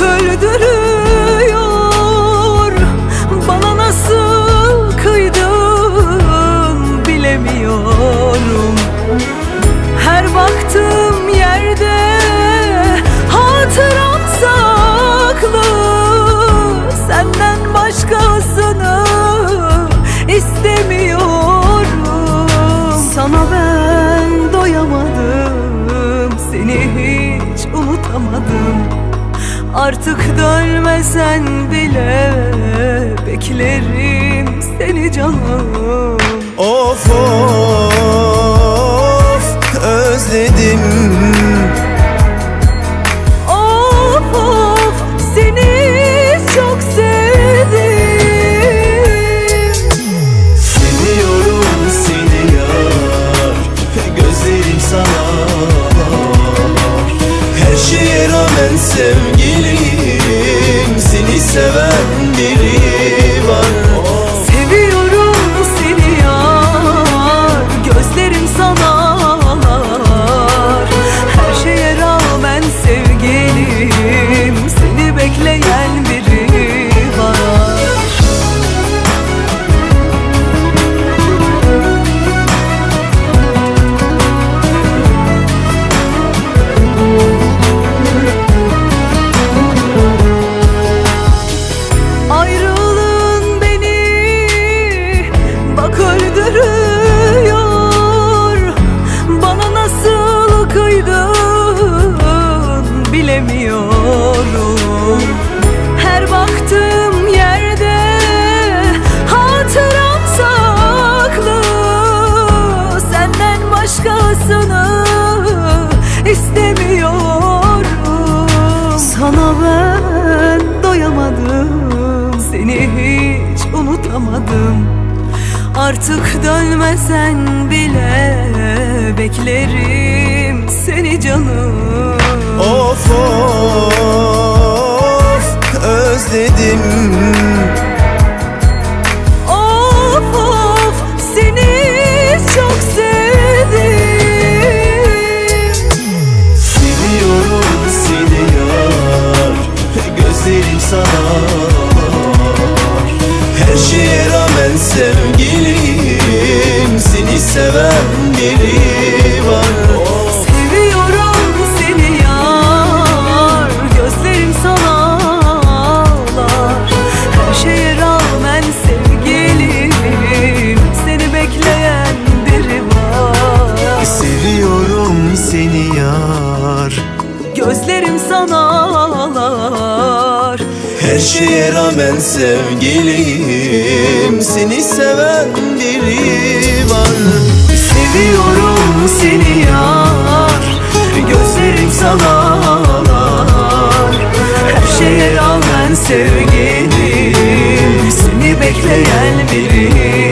öldürür Artık dönmesen bile Beklerim seni canım. Of of özledim. Of of seni çok sevdim. Seviyorum seni yar Gözlerim sana Her şeye rağmen Seni seven biri hiç unutamadım Artık dönmesen bile Beklerim seni canım. Of of özledim Her şeye rağmen sevgilim Seni seven biri var. Seviyorum seni yar Gözlerim sana ağlar. Her şeye rağmen sevgilim Seni bekleyen biri var. Seviyorum seni yar. Gözlerim sana ağlar Her şeye rağmen sevgilim. Seni seven biri var. Seviyorum seni yar. Gözlerim sana Her şeye rağmen sevgilim. Seni bekleyen biri